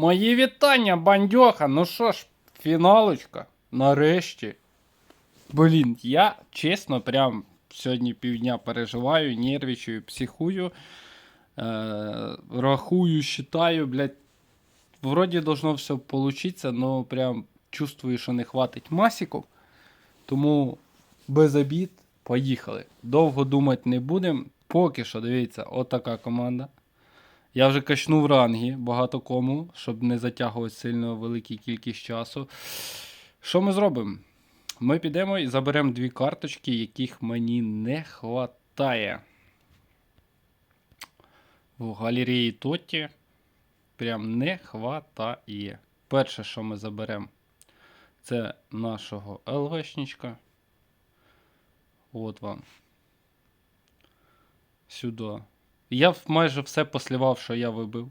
Мої вітання, бандьоха. Ну що ж, фіналочка. Нарешті. Блін, я чесно, прям сьогодні півдня переживаю, нервічую, психую. Е, рахую, считаю, блядь. Вроді должно все получиться, но прям чувствую, що не хватить масіків. Тому без обід, поїхали. Довго думати не будемо. Поки що, дивіться, отака команда. Я вже качнув ранги багато кому, щоб не затягувати сильно велику кількість часу. Що ми зробимо? Ми підемо і заберемо дві карточки, яких мені не хватає. В галереї Тотті прям не хватає. Перше, що ми заберемо, це нашого ЛВшничка. От вам. Сюди. Я майже все послівав, що я вибив.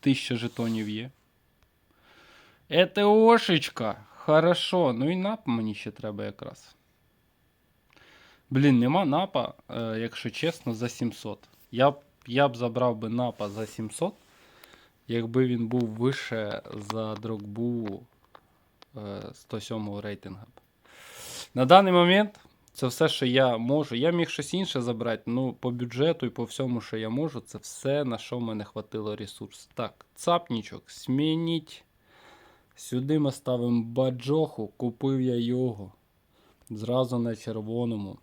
Тисяча жетонів є. ЕТОшечка. Хорошо. Ну і нап мені ще треба якраз. Блін, нема напа, е, якщо чесно, за 700. Я б, я б забрав би напа за 700, якби він був вище за дрогбу е, 107 рейтинга. На даний момент це все, що я можу. Я міг щось інше забрати, ну по бюджету і по всьому, що я можу, це все, на що в мене хватило ресурс. Так, цапнічок, змініть. Сюди ми ставимо баджоху, купив я його. Зразу на червоному.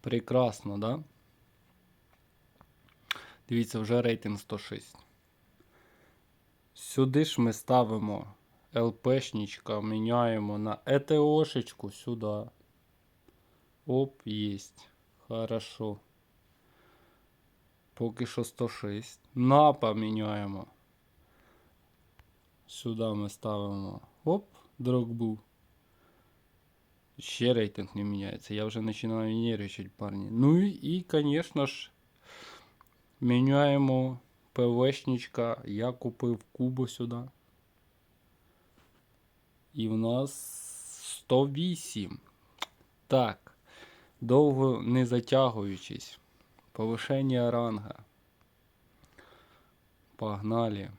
Прекрасно, да? Дивіться, вже рейтинг 106. Сюди ж ми ставимо ЛПшничка, міняємо на ЕТОшечку сюди. Оп, єсть. Хорошо. Поки що 106. Напа міняємо. Сюди ми ставимо. Оп, дрогбу. Ще рейтинг не міняється. Я вже починаю нервничати, парні. Ну і, і звісно ж, міняємо ПВшничка. Я купив кубу сюди. І в нас 108. Так. Довго не затягуючись. Повишення ранга. Погнали.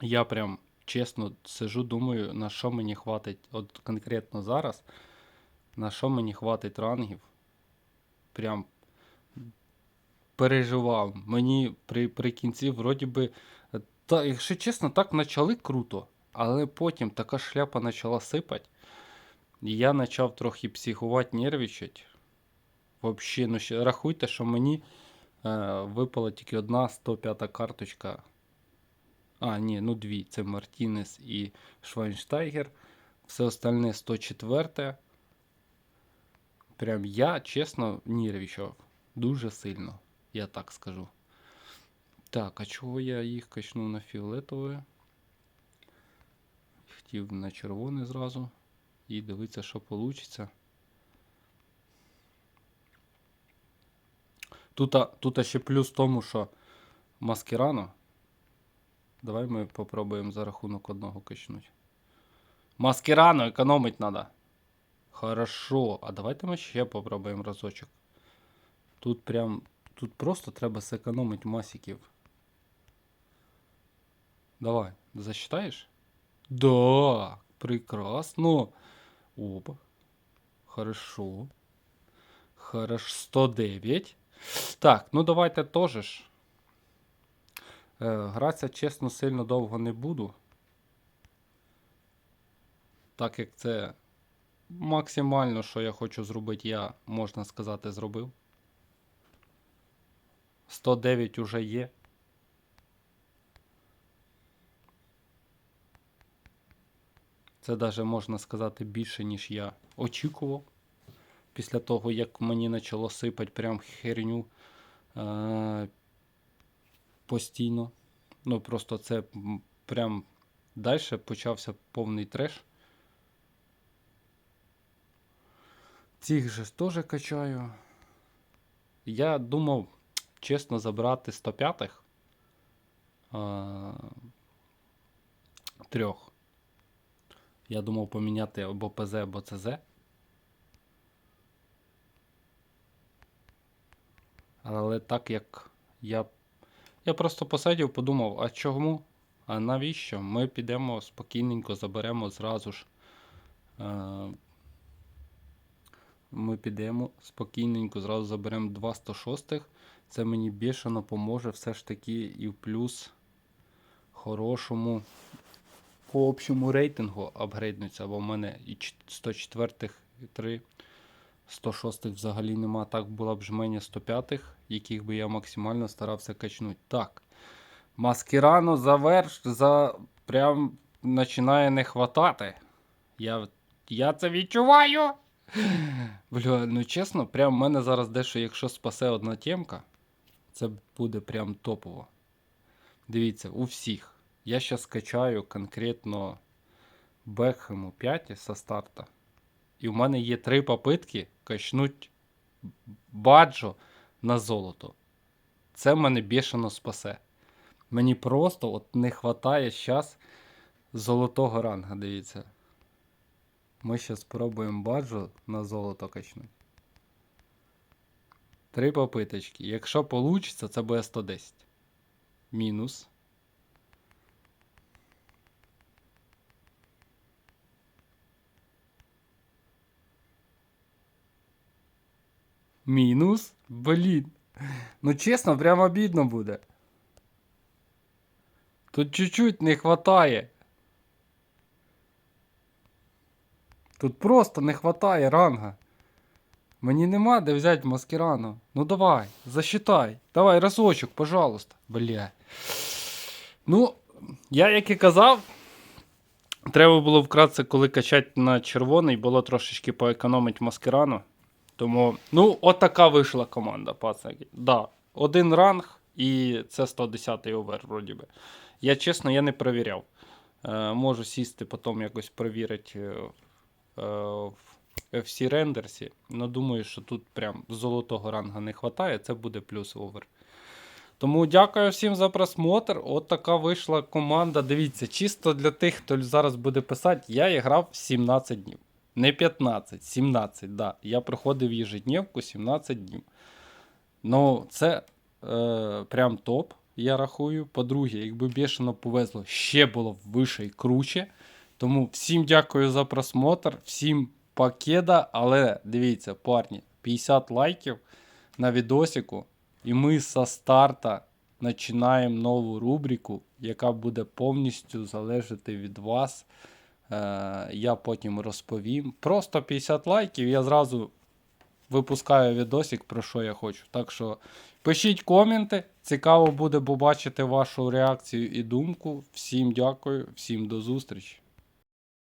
Я прям чесно сижу, думаю, на що мені хватить, от конкретно зараз, на що мені хватить рангів. Прям переживав. Мені при, при кінці, вроді би, та, якщо чесно, так почали круто, але потім така шляпа почала сипати. Я почав трохи психувати, нервничати. Взагалі, ну рахуйте, що мені е, випала тільки одна 105 карточка. А, ні, ну дві. Це Мартінес і Швайнштайгер. Все остальне 104. Прям я, чесно, нервничав. Дуже сильно, я так скажу. Так, а чого я їх качнув на фіолетове? Хотів на червоне зразу. І дивитися, що вийде. Тут, тут ще плюс в тому, що маскерано. Давай ми попробуємо за рахунок одного качнуть. Маскерано, економить треба. Хорошо. А давайте ми ще попробуємо разочок. Тут прям. Тут просто треба зекономити масиків. Давай, засчитаєш? Да, прекрасно. Опа. Хорошо. Хорошо. 109. Так, ну давайте теж ж. Е, Гратися, чесно, сильно довго не буду. Так як це максимально, що я хочу зробити, я, можна сказати, зробив. 109 уже є. Це навіть можна сказати більше, ніж я очікував. Після того, як мені почало сипати прям херню е- постійно. Ну, просто це прям далі почався повний треш. Цих же теж качаю. Я думав, чесно, забрати 105-х. А, трьох. Я думав поміняти або ПЗ, або ЦЗ. Але так як я Я просто посидів, подумав, а чому? А навіщо? Ми підемо спокійненько, заберемо зразу ж. Е, ми підемо спокійненько, зразу заберемо два 106. Це мені бішено поможе все ж таки і в плюс хорошому по общому рейтингу апгрейднуться, бо в мене і 104 і 3. 106 взагалі нема. Так була б жменя 105-х, яких би я максимально старався качнути. Так. Маскирано заверш, за прям починає не хватати. Я, я це відчуваю. Бля, ну чесно, прям в мене зараз дещо, якщо спасе одна темка, це буде прям топово. Дивіться, у всіх. Я зараз качаю конкретно Бекхему 5 со старта. І в мене є три попитки качнуть баджо на золото. Це мене бішено спасе. Мені просто от не вистачає зараз золотого ранга, дивіться. Ми зараз спробуємо баджо на золото качнути. Три попиточки. Якщо вийде, це буде 110. Мінус. Мінус? Блін. Ну чесно, прям обідно буде. Тут чуть-чуть не хватає. Тут просто не хватає ранга. Мені нема де взяти маскирану. Ну давай, засчитай. Давай разочок, пожалуйста. Бля. Ну, я як і казав, треба було вкратце, коли качати на червоний, було трошечки поекономити маскирану. Тому, ну, от вийшла команда, пацаки. Да, один ранг і це 110-й овер, вроді би. Я чесно, я не перевіряв. Е, можу сісти, потім якось перевірити е, е, в FC рендерсі. але думаю, що тут прям золотого ранга не вистачає, це буде плюс овер. Тому дякую всім за просмотр. От така вийшла команда. Дивіться, чисто для тих, хто зараз буде писати, я грав 17 днів. Не 15, 17, да. Я проходив ежедневку 17 днів. Ну, це е, прям топ, я рахую. По-друге, якби бішено повезло, ще було б вище і круче. Тому всім дякую за просмотр, всім пакеда, але дивіться, парні, 50 лайків на відосику, і ми со старта починаємо нову рубрику, яка буде повністю залежати від вас. Е, я потім розповім. Просто 50 лайків, я зразу випускаю відосик, про що я хочу. Так що пишіть коменти. Цікаво буде побачити вашу реакцію і думку. Всім дякую, всім до зустрічі.